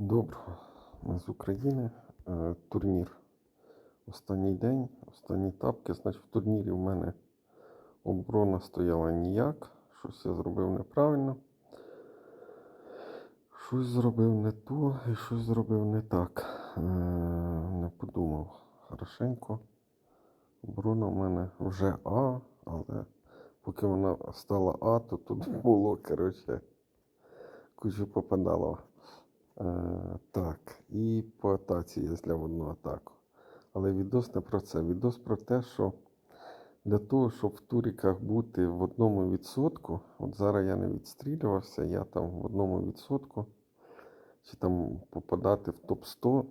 Доброго. Ми з України. Е, Турнір. Останній день, останні тапки. Значить, в турнірі в мене оборона стояла ніяк. Щось я зробив неправильно. Щось зробив не то і щось зробив не так. Е, Не подумав. Хорошенько. Оборона в мене вже А, але поки вона стала А, то тут було, коротше, кучу попадало. Е, так, і по атаці я зляв одну атаку. Але відос не про це. Відос про те, що для того, щоб в туріках бути в одному відсотку, от зараз я не відстрілювався, я там в одному відсотку, чи там попадати в топ-100,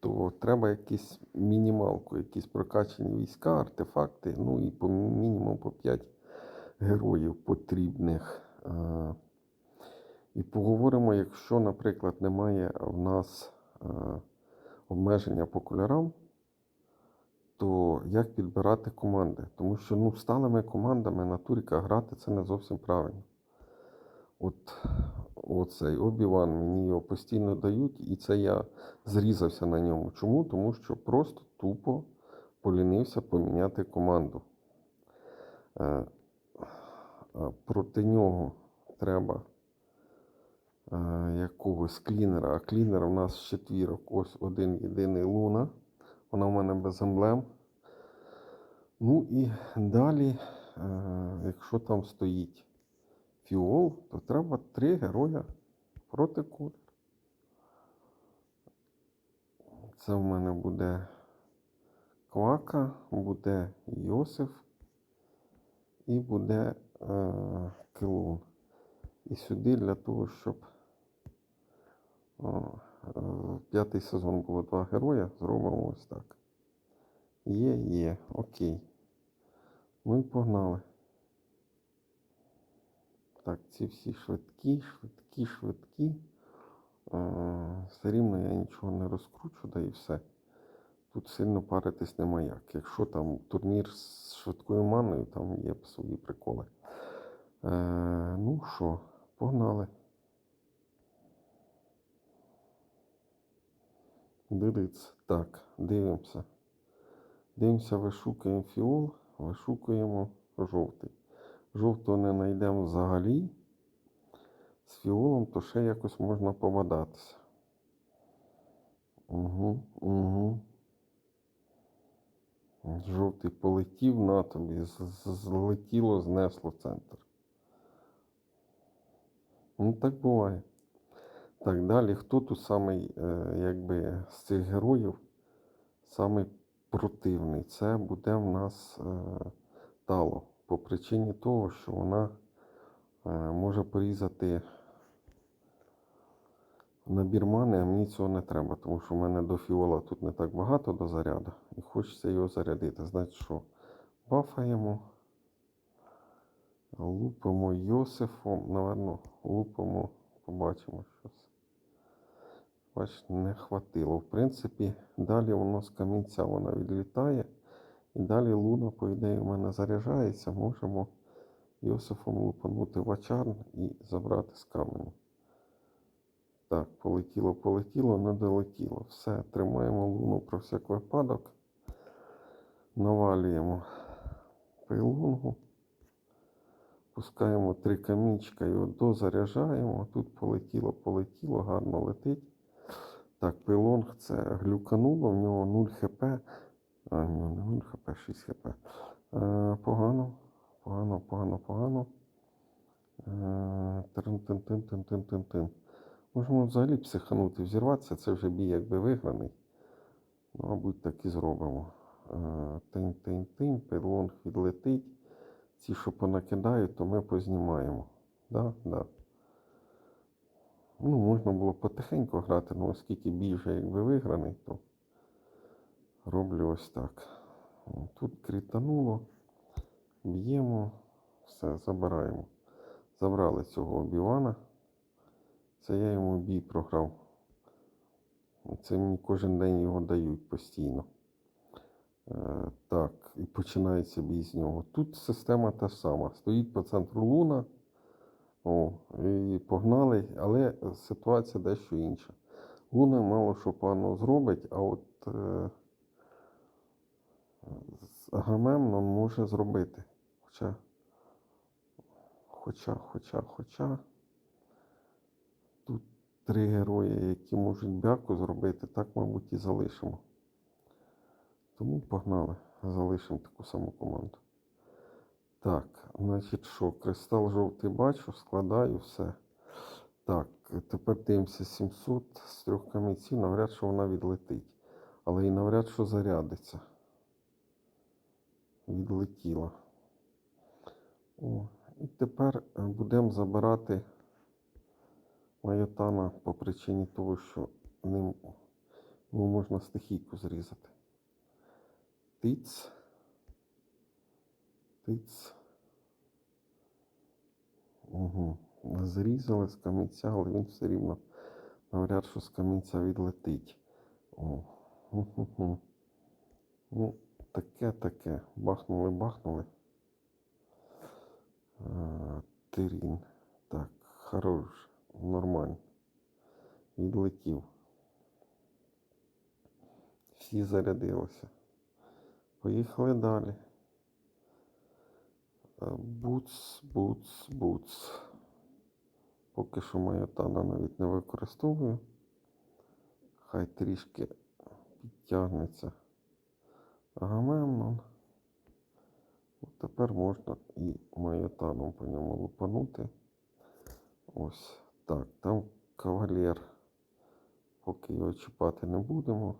то треба якісь мінімалку, якісь прокачані війська, артефакти, ну і по мінімум по 5 героїв потрібних. І поговоримо, якщо, наприклад, немає в нас е, обмеження по кольорам, то як підбирати команди? Тому що ну, сталими командами на туріках грати це не зовсім правильно. От оцей Обіван мені його постійно дають, і це я зрізався на ньому. Чому? Тому що просто тупо полінився поміняти команду. Е, проти нього треба якогось клінера. А клінер у нас з четвірок. Ось один єдиний луна. Вона в мене без емблем. Ну і далі, е, якщо там стоїть фіол, то треба три героя проти кулер. Це в мене буде Квака, буде Йосиф і буде е, Келун. І сюди для того, щоб е, п'ятий сезон було два героя, зробимо ось так. Є, є, окей. Ну і погнали. Так, ці всі швидкі, швидкі, швидкі. Е, Все рівно я нічого не розкручу, да і все. Тут сильно паритись нема як. Якщо там турнір з швидкою маною, там є свої приколи. Е, ну що, погнали. Дивіться. Так, дивимося. Дивимося, вишукуємо фіол, вишукуємо жовтий. Жовтого не знайдемо взагалі. З фіолом то ще якось можна побадатися. Угу, угу. Жовтий полетів на тобі, злетіло, знесло центр. Ну, так буває. Так, далі, хто тут самий, е, якби, з цих героїв самий противний? Це буде в нас е, Тало. По причині того, що вона е, може порізати набір мани, а мені цього не треба, тому що в мене до фіола тут не так багато до заряду. І хочеться його зарядити. Значить, що бафаємо, лупимо Йосифом, наверно, лупимо, побачимо щось. Бач, не хватило. В принципі, далі воно з камінця вона відлітає. І далі луна, по ідеї, в мене заряджається. Можемо Йосифом лупанути в ачарн і забрати з каменю. Так, полетіло, полетіло, не долетіло. Все, тримаємо луну про всяк випадок. Навалюємо пейлунгу. Пускаємо три камінчика, його дозаряджаємо. Тут полетіло, полетіло, гарно летить. Так, пейлонг це глюкануло, в нього 0 хп. А, нього не 0 хп, 6 хп. Е, погано, погано, погано, погано. Е, Тин-тин-тин-тин-тин-тин. Можемо взагалі психанути, взірватися, це вже бій якби виграний. Ну, мабуть, так і зробимо. Е, Тинь-тинь-тинь, пейлонг відлетить. Ці, що понакидають, то ми познімаємо. Да? Да. Ну, можна було потихеньку грати, але оскільки бій якби виграний, то роблю ось так. Тут крітануло, б'ємо, все, забираємо. Забрали цього обівана. Це я йому бій програв. Це мені кожен день його дають постійно. Е, так, і починається бій з нього. Тут система та сама. Стоїть по центру луна. О, і погнали, але ситуація дещо інша. Луна мало що пану зробить, а от е, з Агамемнон може зробити. Хоча, хоча, хоча, хоча. Тут три герої, які можуть бяку зробити, так, мабуть, і залишимо. Тому погнали, залишимо таку саму команду. Так, значить що, кристал жовтий бачу, складаю все. Так, тепер дивимося 700 з трьох камінців, навряд що вона відлетить. Але і навряд що зарядиться. Відлетіла. О, і тепер е, будемо забирати майотана по причині того, що ним ну, можна стихійку зрізати. Тиць. Тиць. Угу. Зрізали з камінця, але він все рівно навряд, що з камінця відлетить. Ну, таке, таке. Бахнули, бахнули. А, Терін. Так, хорош, нормально. Відлетів. Всі зарядилися. Поїхали далі. Е, Буц, буц, буц. Поки що майотана навіть не використовую. Хай трішки підтягнеться Агамемнон. От тепер можна і майотаном по ньому лупанути. Ось так. Там кавалер. Поки його чіпати не будемо.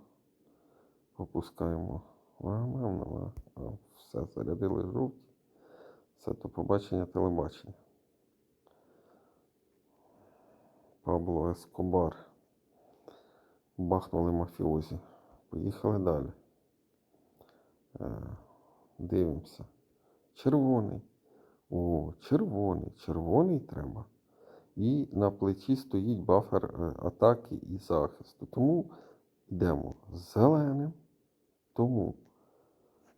Попускаємо Агамемнона. Все, зарядили жовті. Це до побачення телебачення. Пабло Ескобар. Бахнули мафіозі. Поїхали далі. Е, Дивимося. Червоний. О, червоний. Червоний треба. І на плечі стоїть бафер е, атаки і захисту. Тому йдемо з зеленим. Тому.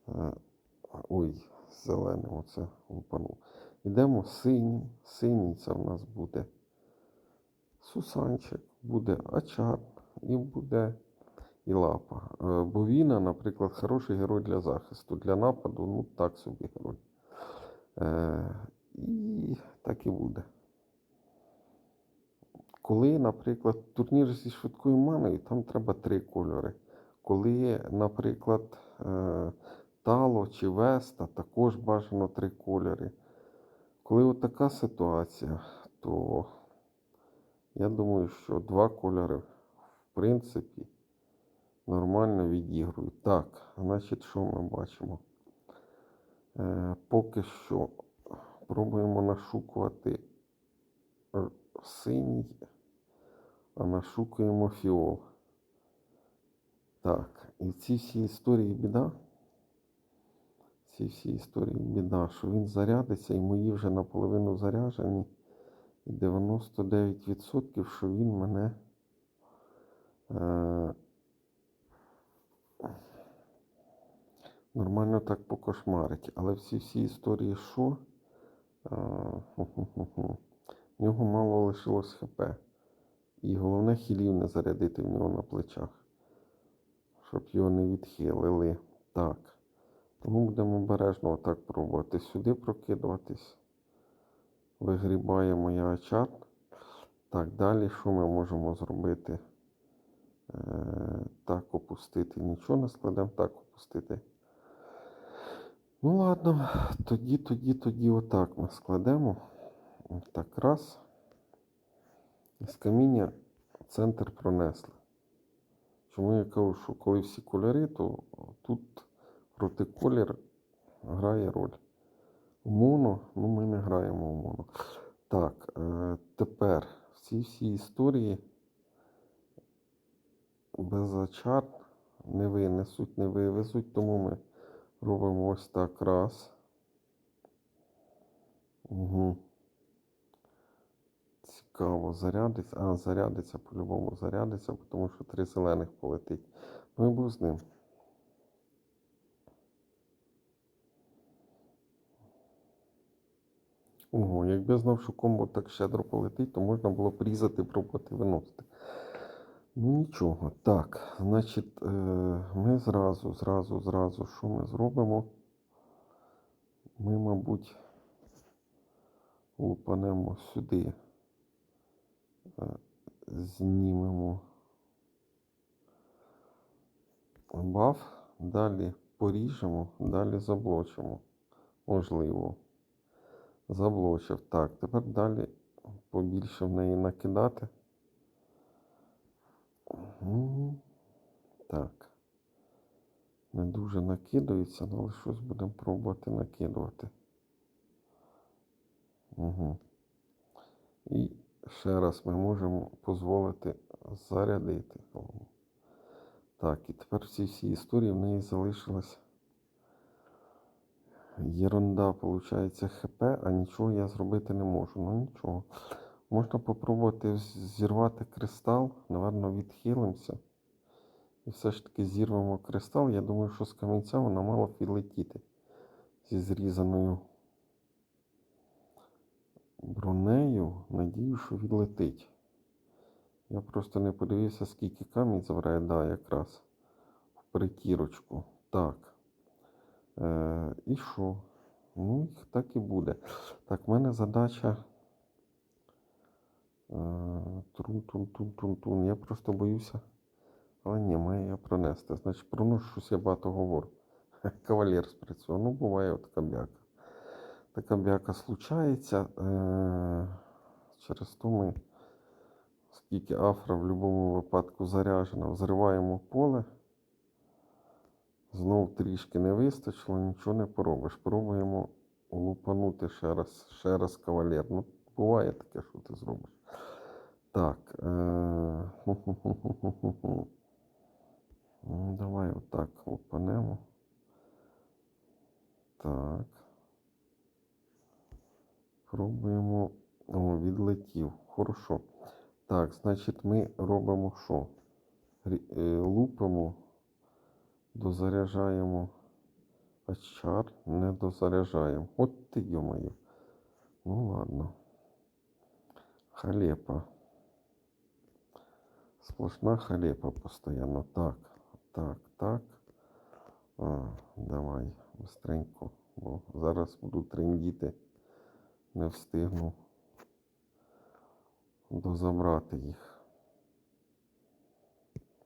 е, Ой, зеленим оце лупанув. Йдемо синім. Синій це в нас буде Сусанчик, буде Ачар і буде і лапа. Е, Бовіна, наприклад, хороший герой для захисту. Для нападу, ну так собі герой. Е, і так і буде. Коли, наприклад, турнір зі швидкою маною, там треба три кольори. Коли, наприклад, е, Тало чи Веста, також бажано три кольори. Коли от така ситуація, то я думаю, що два кольори, в принципі, нормально відігрують. Так, значить, що ми бачимо? Е, поки що пробуємо нашукувати синій, а нашукуємо фіол. Так, і в цій всій історії біда. Цій всій історії біда, що він зарядиться, і мої вже наполовину заряджені. І 99%, що він мене е, нормально так покошмарить. Але всі всі історії що? Е. В нього мало лишилось ХП. І головне хілів не зарядити в нього на плечах. Щоб його не відхилили. Так. Тому будемо обережно отак пробувати сюди прокидуватись. Вигрібаємо я чат. Так, далі що ми можемо зробити? Е, так, опустити. Нічого не складемо, так опустити. Ну ладно, тоді, тоді, тоді отак ми складемо. Так, раз. З каміння центр пронесли. Чому я кажу, що коли всі кольори, то тут протиколір грає роль. В моно, ну ми не граємо в моно. Так, е, тепер в цій всій історії без очар не винесуть, не вивезуть, тому ми робимо ось так раз. Угу. Цікаво, зарядиться. А, зарядиться, по-любому зарядиться, тому що три зелених полетить. Ну і був з ним. Ого, якби я знав, що комбо так щедро полетить, то можна було б різати, пробувати виносити. Ну нічого. Так, значить, е, ми зразу, зразу, зразу, що ми зробимо? Ми, мабуть, лупанемо сюди, е, знімемо баф, далі поріжемо, далі заблочимо. Можливо. Заблочив. Так, тепер далі побільше в неї накидати. Мгм. Так. Не дуже накидується, але щось будемо пробувати накидувати. Угу. І ще раз ми можемо дозволити зарядити. Так, і тепер в цій всій історії в неї залишилась єрунда, виходить, ХП, а нічого я зробити не можу. Ну нічого. Можна попробувати зірвати кристал, напевно, відхилимося. І все ж таки зірвемо кристал. Я думаю, що з камінця вона мала б відлетіти зі зрізаною бронею. Надію, що відлетить. Я просто не подивився, скільки камінь забирає. Да, якраз в притірочку. Так. Е, і що? Ну, їх так і буде. Так, в мене задача. Трун-тун-тун-тун-тун. Я просто боюся. Але ні, маю я пронести. Значить, проношу щось я багато говорю. Кавалер спрацював. Ну, буває от така бяка. Така бяка случається. Е, через то ми, оскільки афра в будь-якому випадку заряджена, взриваємо поле. Знов трішки не вистачило, нічого не поробиш. Пробуємо лупанути ще раз, ще раз кавалер. Ну, буває таке, що ти зробиш. Так. Е... Ну, давай отак лупанемо. Так. Пробуємо. О, відлетів. Хорошо. Так, значить, ми робимо що? Е, Лупимо, дозаряджаємо очар, не дозаряджаємо. От ти йомаю. Ну ладно. Халепа. Сплошна халепа постоянно. Так, так, так. А, давай, быстренько, бо зараз буду трендіти. Не встигну дозабрати їх.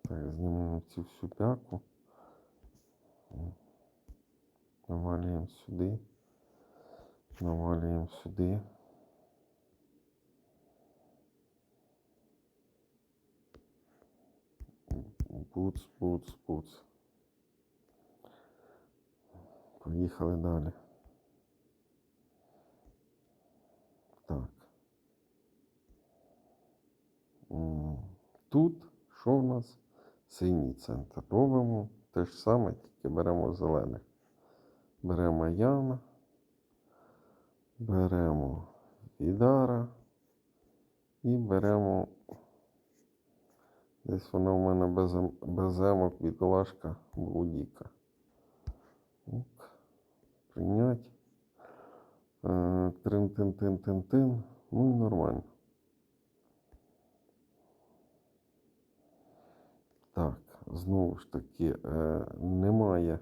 Так, знімемо цю всю пяку. Навалюємо сюди. Навалюємо сюди. Буц, буц, буц. Поїхали далі. Так. Тут що в нас? Синій центр. Робимо те ж саме, тільки беремо зелених. Беремо Яна, беремо Відара і беремо. Десь вона в мене без, ем- без емок бідолашка Блудіка. Прийнять. Е, Трин-тин-тин-тин-тин. Ну і нормально. Так, знову ж таки, е, немає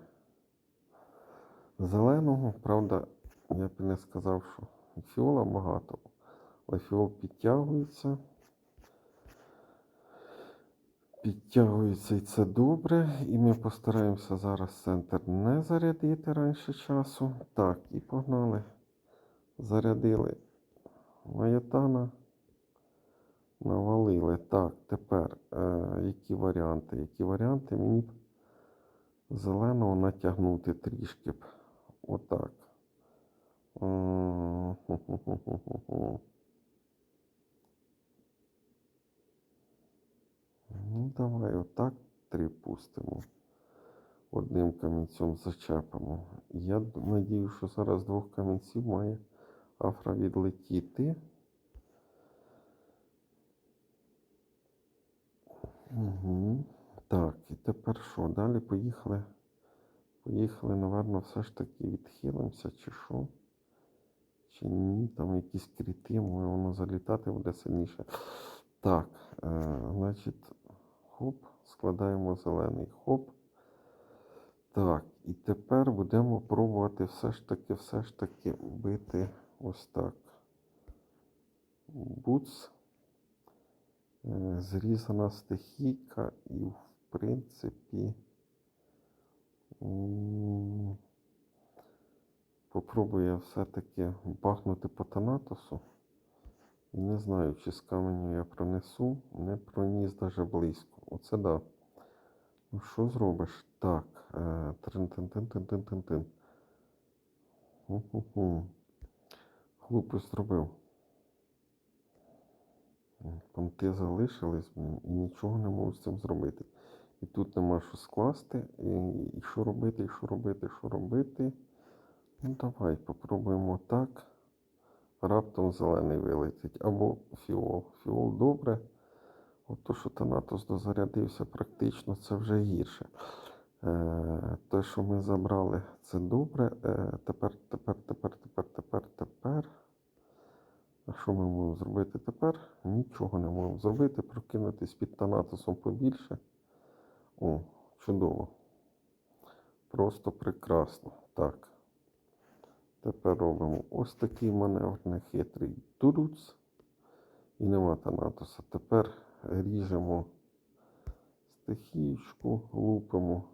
зеленого. Правда, я б не сказав, що фіола багато. Але фіол підтягується. Підтягується і це добре. І ми постараємося зараз центр не зарядити раніше часу. Так, і погнали. Зарядили Маятана. Навалили. Так, тепер е, які варіанти? Які варіанти? Мені б зеленого натягнути трішки б. Отак. Ну, давай отак три пустимо. Одним камінцем зачепимо. Я надію, що зараз двох камінців має афра відлетіти. Угу. Так, і тепер що? Далі поїхали. Поїхали, напевно, все ж таки відхилимося, чи що? Чи ні, там якісь кріти, може воно залітати буде сильніше. Так, е, значить, хоп, складаємо зелений хоп. Так, і тепер будемо пробувати все ж таки, все ж таки бити ось так. Буц. Зрізана стихійка і, в принципі, попробую я все-таки бахнути по Танатосу. І не знаю, чи з каменю я пронесу, не проніс даже близько. Оце да. Ну що зробиш? Так. е, Трин-тин-тин-тин-тин-тин-тин. Ху-ху-ху. Зробив. Понти залишились, і нічого не можу з цим зробити. І тут нема що скласти, і, і що робити, і що робити, що робити. Ну давай, попробуємо так. Раптом зелений вилетить. Або фіол. Фіол добре. От що Танатос дозарядився, практично це вже гірше. Е, те, що ми забрали, це добре. Е, тепер, тепер, тепер, тепер, тепер, тепер. А що ми можемо зробити тепер? Нічого не можемо зробити. Прокинутись під Танатосом побільше. О, чудово. Просто прекрасно. Так. Тепер робимо ось такий маневр нехитрий туруц. І нема Танатоса. Тепер ріжемо стихієчку, лупимо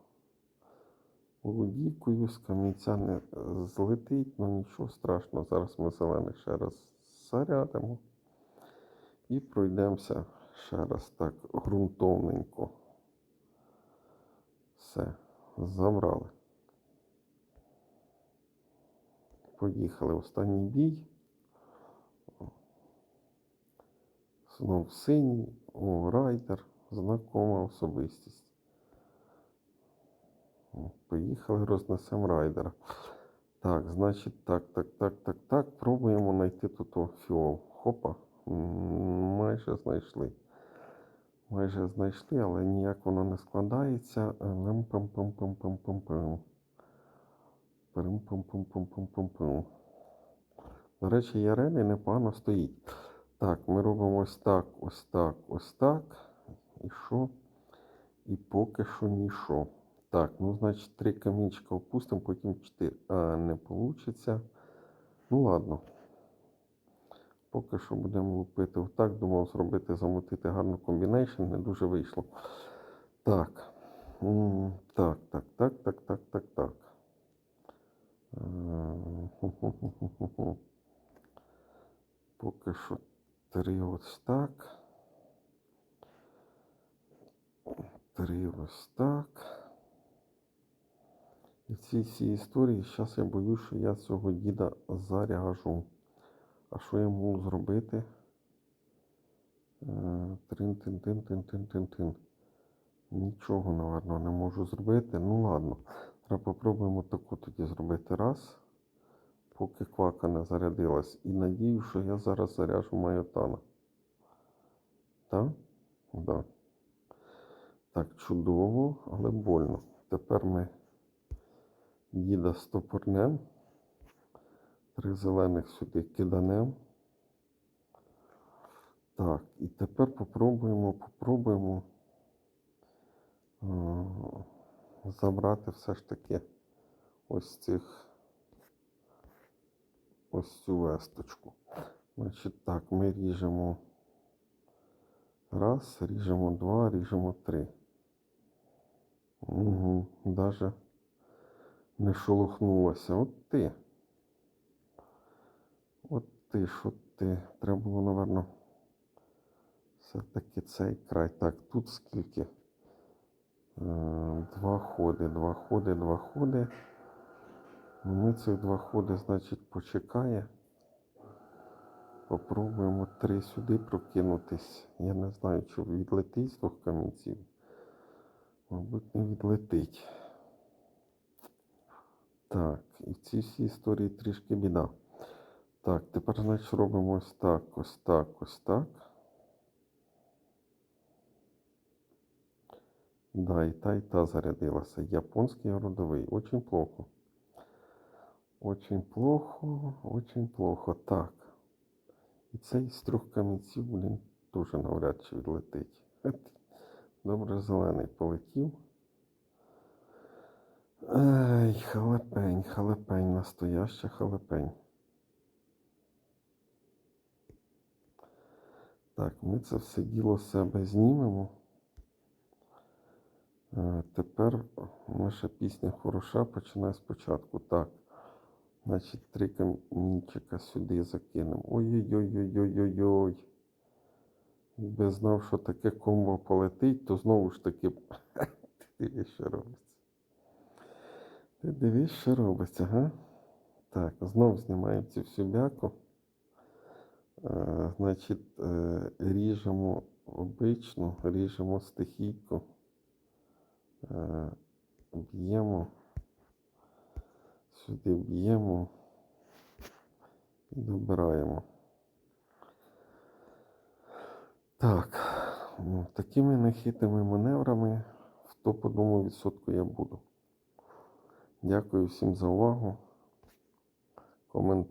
лудікою, з камінця не злетить, ну нічого страшного. Зараз ми зелений ще раз зарядимо і пройдемося ще раз так ґрунтовненько. Все, забрали. Поїхали в останній бій. Знов синій, о, райдер, знакома особистість. Поїхали, рознесемо райдера. Так, значить, так, так, так, так, так. Пробуємо знайти тут фіол. Хопа. Майже знайшли. Майже знайшли, але ніяк воно не складається. Лем пам пам До речі, ярелі непогано стоїть. Так, ми робимо ось так, ось так, ось так. І що? І поки що нічого. Так, ну, значить, три камінчика опустимо, потім чотири. А, не вийде. Ну, ладно. Поки що будемо лупити отак. Думав зробити, замутити гарну комбінейшн, не дуже вийшло. Так. Так, так, так, так, так, так, так. Е. Поки що три ось так. Три ось так. І в цій всій історії зараз я боюсь, що я цього діда заряжу. А що я можу зробити? Трин-тин-тин-тин-тин-тин-тин. Нічого, напевно, не можу зробити. Ну ладно. Треба попробуємо таку тоді зробити раз, поки квака не зарядилась. І надію, що я зараз заряжу майотана. Так? Да. Так, чудово, але больно. Тепер ми діда стопорнем. Три зелених сюди киданем. Так, і тепер попробуємо, попробуємо е, забрати все ж таки ось цих ось цю весточку. Значить так, ми ріжемо раз, ріжемо два, ріжемо три. Угу, даже не шелохнулося. От ти. От ти, що ти? Треба було, напевно, все-таки цей край. Так, тут скільки? Е, Два ходи, два ходи, два ходи. Ми цих два ходи, значить, почекає. Попробуємо три сюди прокинутись. Я не знаю, чи відлетить з двох камінців. Мабуть, не відлетить. Так, і в цій всій історії трішки біда. Так, тепер, значить, робимо ось так, ось так, ось так. Да, і та, і та зарядилася. Японський родовий. Очень плохо. Очень плохо, очень плохо. Так. І цей з трьох камінців, блін, дуже навряд чи відлетить. Добре, зелений полетів. Ай, халепень, халепень, настояща халепень. Так, ми це все діло себе знімемо. Е, Тепер наша пісня хороша починає спочатку. Так. Значить, три камінчика сюди закинемо. Ой-ой-ой-ой-ой-ой-ой. Якби знав, що таке комбо полетить, то знову ж таки. Ти що робиться. Ти дивись, що робиться, га? Так, знов знімаємо цю всю бяку. Е, значить, е, ріжемо обичну, ріжемо стихійку, е, б'ємо, сюди б'ємо і добираємо. Так, ну, такими нехитими маневрами в топ-1 відсотку я буду. Дякую всім за увагу. Комент.